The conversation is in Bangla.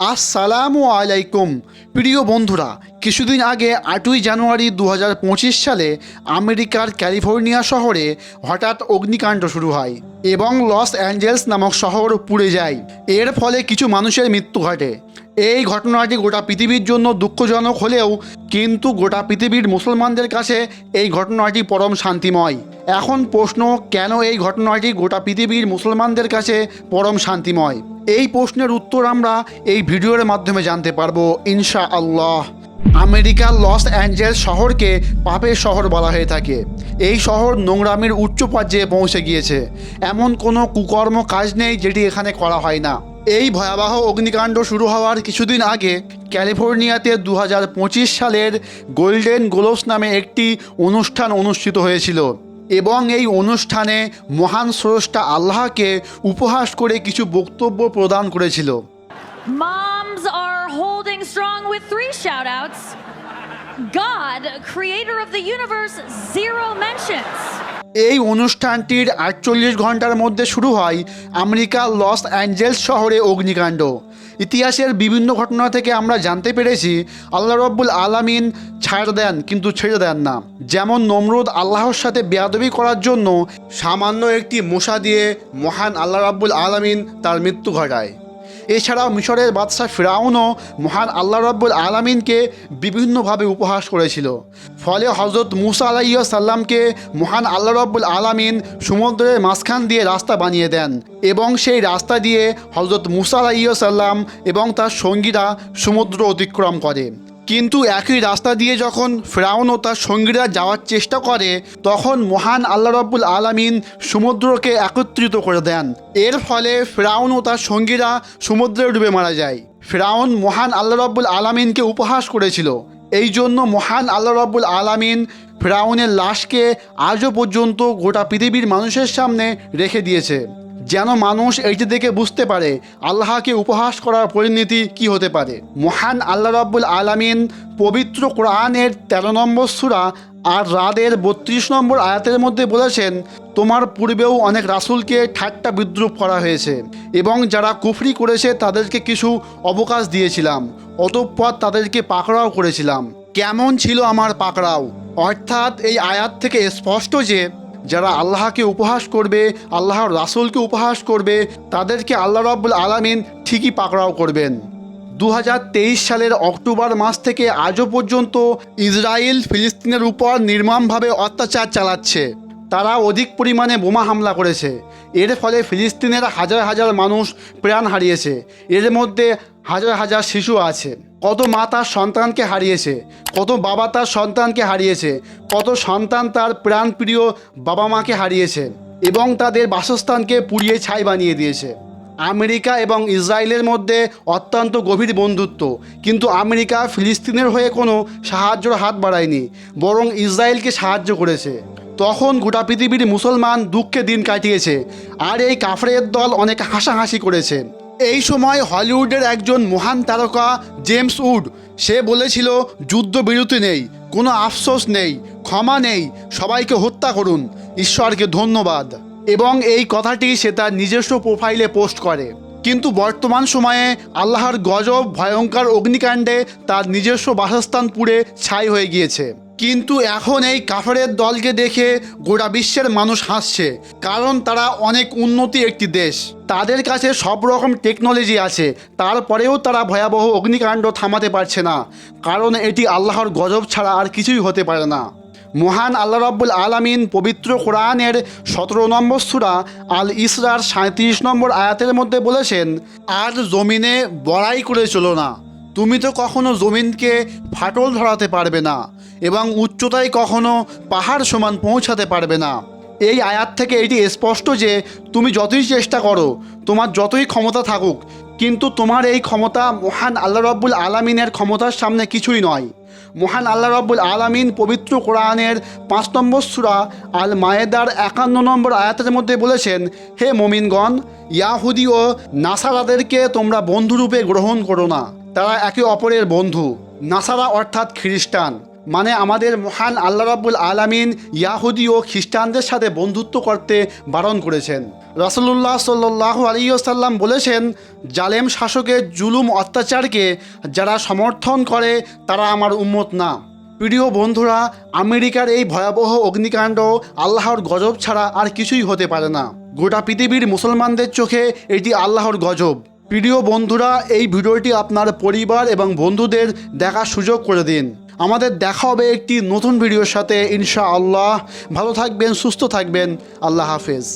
আসসালামু আলাইকুম। প্রিয় বন্ধুরা, কিছুদিন আগে আটই জানুয়ারি দু হাজার পঁচিশ সালে আমেরিকার ক্যালিফোর্নিয়া শহরে হঠাৎ অগ্নিকাণ্ড শুরু হয় এবং লস অ্যাঞ্জেলস নামক শহর পুড়ে যায়। এর ফলে কিছু মানুষের মৃত্যু ঘটে। এই ঘটনাটি গোটা পৃথিবীর জন্য দুঃখজনক হলেও কিন্তু গোটা পৃথিবীর মুসলমানদের কাছে এই ঘটনাটি পরম শান্তিময়। এখন প্রশ্ন, কেন এই ঘটনাটি গোটা পৃথিবীর মুসলমানদের কাছে পরম শান্তিময়? এই প্রশ্নের উত্তর আমরা এই ভিডিওর মাধ্যমে জানতে পারব ইনশা আল্লাহ আমেরিকার লস অ্যাঞ্জেলস শহরকে পাপের শহর বলা হয়ে থাকে। এই শহর নোংরামের উচ্চ পর্যায়ে পৌঁছে গিয়েছে। এমন কোনো কুকর্ম কাজ নেই যেটি এখানে করা হয় না। এই ভয়াবহ অগ্নিকাণ্ড শুরু হওয়ার কিছুদিন আগে ক্যালিফোর্নিয়াতে দু হাজার পঁচিশ সালের গোল্ডেন গ্লোভস নামে একটি অনুষ্ঠান অনুষ্ঠিত হয়েছিল। এবং এই অনুষ্ঠানে মহান স্রষ্টা আল্লাহকে উপহাস করে কিছু বক্তব্য প্রদান করেছিল Moms are holding strong with three shout outs. God, creator of the universe, zero mentions. এই অনুষ্ঠানটির আটচল্লিশ ঘণ্টার মধ্যে শুরু হয় আমেরিকার লস অ্যাঞ্জেলস শহরে অগ্নিকাণ্ড ইতিহাসের বিভিন্ন ঘটনা থেকে আমরা জানতে পেরেছি, আল্লাহ রব্বুল আলামিন ছাড় দেন কিন্তু ছেড়ে দেন না। যেমন নমরুদ আল্লাহর সাথে বেয়াদবি করার জন্য সামান্য একটি মশা দিয়ে মহান আল্লাহ রাব্বুল আলামিন তার মৃত্যু ঘটায়। এছাড়াও মিশরের বাদশাহ ফিরাউনও মহান আল্লাহ রব্বুল আলমিনকে বিভিন্নভাবে উপহাস করেছিল। ফলে হজরত মুসা আলাইয়া সাল্লামকে মহান আল্লাহ রব্বুল আলমিন সমুদ্রের মাঝখান দিয়ে রাস্তা বানিয়ে দেন এবং সেই রাস্তা দিয়ে হজরত মুসা আলাইয়া সাল্লাম এবং তার সঙ্গীরা সমুদ্র অতিক্রম করে। কিন্তু একই রাস্তা দিয়ে যখন ফ্রাউন ও তার সঙ্গীরা যাওয়ার চেষ্টা করে, তখন মহান আল্লাহ রব্বুল আলামিন সমুদ্রকে একত্রিত করে দেন। এর ফলে ফ্রাউন ও তার সঙ্গীরা সমুদ্রে ডুবে মারা যায়। ফ্রাউন মহান আল্লাহ রব্বুল আলামিনকে উপহাস করেছিল। এই জন্য মহান আল্লাহ রব্বুল আলামিন ফ্রাউনের লাশকে আজও পর্যন্ত গোটা পৃথিবীর মানুষের সামনে রেখে দিয়েছে। যেন মানুষ এইটি দেখে বুঝতে পারে আল্লাহকে উপহাস করার পরিণতি কি হতে পারে। মহান আল্লাহ রাব্বুল আলামিন পবিত্র কোরআনের তেরো নম্বর সুরা আর রাদের বত্রিশ নম্বর আয়াতের মধ্যে বলেছেন, তোমার পূর্বেও অনেক রাসূলকে ঠাট্টা বিদ্রুপ করা হয়েছে এবং যারা কুফরি করেছে তাদেরকে কিছু অবকাশ দিয়েছিলাম, অতঃপর তাদেরকে পাকড়াও করেছিলাম। কেমন ছিল আমার পাকড়াও? অর্থাৎ এই আয়াত থেকে স্পষ্ট যে যারা আল্লাহকে উপহাস করবে, আল্লাহর রাসুলকে উপহাস করবে, তাদেরকে আল্লাহ রব্বুল আলামিন ঠিকই পাকড়াও করবেন। দু হাজার তেইশ সালের অক্টোবর মাস থেকে আজও পর্যন্ত ইসরায়েল ফিলিস্তিনের উপর নির্মমভাবে অত্যাচার চালাচ্ছে। তারা অধিক পরিমাণে বোমা হামলা করেছে। এর ফলে ফিলিস্তিনের হাজার হাজার মানুষ প্রাণ হারিয়েছে। এর মধ্যে হাজার হাজার শিশু আছে। কত মা তার সন্তানকে হারিয়েছে, কত বাবা তার সন্তানকে হারিয়েছে, কত সন্তান তার প্রাণপ্রিয় বাবা মাকে হারিয়েছে এবং তাদের বাসস্থানকে পুড়িয়ে ছাই বানিয়ে দিয়েছে। আমেরিকা এবং ইসরায়েলের মধ্যে অত্যন্ত গভীর বন্ধুত্ব। কিন্তু আমেরিকা ফিলিস্তিনের হয়ে কোনো সাহায্যর হাত বাড়ায়নি, বরং ইসরায়েলকে সাহায্য করেছে। তখন গোটা পৃথিবীর মুসলমান দুঃখে দিন কাটিয়েছে, আর এই কাফরের দল অনেক হাসাহাসি করেছে। এই সময় হলিউডের একজন মহান তারকা, জেমস উড, সে বলেছিল যুদ্ধ বিরতি নেই, কোনো আফসোস নেই, ক্ষমা নেই, সবাইকে হত্যা করুন, ঈশ্বরকে ধন্যবাদ। এবং এই কথাটি সে তার নিজস্ব প্রোফাইলে পোস্ট করে। কিন্তু বর্তমান সময়ে আল্লাহর গজব, ভয়ঙ্কর অগ্নিকাণ্ডে তার নিজস্ব বাসস্থান পুড়ে ছাই হয়ে গিয়েছে। কিন্তু এখন এই কাফেরের দলকে দেখে গোটা বিশ্বের মানুষ হাসছে, কারণ তারা অনেক উন্নতি একটি দেশ। তাদের কাছে সব রকম টেকনোলজি আছে, তারপরেও তারা ভয়াবহ অগ্নিকাণ্ড থামাতে পারছে না, কারণ এটি আল্লাহর গজব ছাড়া আর কিছুই হতে পারে না। মহান আল্লাহ রাব্বুল আলামিন পবিত্র কোরআনের সতেরো নম্বর সুরা আল ইসরার সাঁত্রিশ নম্বর আয়াতের মধ্যে বলেছেন, আর জমিনে বড়াই করে চলো না। তুমি তো কখনো জমিনকে ফাটল ধরাতে পারবে না এবং উচ্চতায় কখনো পাহাড় সমান পৌঁছাতে পারবে না। এই আয়াত থেকে এটি স্পষ্ট যে তুমি যতই চেষ্টা করো, তোমার যতই ক্ষমতা থাকুক, কিন্তু তোমার এই ক্ষমতা মহান আল্লাহ রব্বুল আলামিনের ক্ষমতার সামনে কিছুই নয়। মহান আল্লাহ রব্বুল আলামিন পবিত্র কোরআনের পাঁচ নম্বর সুরা আল মায়েদার একান্ন নম্বর আয়াতের মধ্যে বলেছেন, হে মমিনগণ, ইয়াহুদি ও নাসারাদেরকে তোমরা বন্ধুরূপে গ্রহণ করো না। তারা একে অপরের বন্ধু। নাসারা অর্থাৎ খ্রিস্টান। মানে আমাদের মহান আল্লাহ রাব্বুল আলামিন ইয়াহুদি ও খ্রিস্টানদের সাথে বন্ধুত্ব করতে বারণ করেছেন। রাসূলুল্লাহ সাল্লাল্লাহু আলাইহি ওয়াসাল্লাম বলেছেন, জালেম শাসকের জুলুম অত্যাচারকে যারা সমর্থন করে, তারা আমার উম্মত না। প্রিয় বন্ধুরা, আমেরিকার এই ভয়াবহ অগ্নিকাণ্ড আল্লাহর গজব ছাড়া আর কিছুই হতে পারে না। গোটা পৃথিবীর মুসলমানদের চোখে এটি আল্লাহর গজব। প্রিয় বন্ধুরা, এই ভিডিওটি আপনার পরিবার এবং বন্ধুদের দেখার সুযোগ করে দিন। আমাদের দেখা হবে একটি নতুন ভিডিওর সাথে ইনশা আল্লাহ ভালো থাকবেন, সুস্থ থাকবেন। আল্লাহ হাফেজ।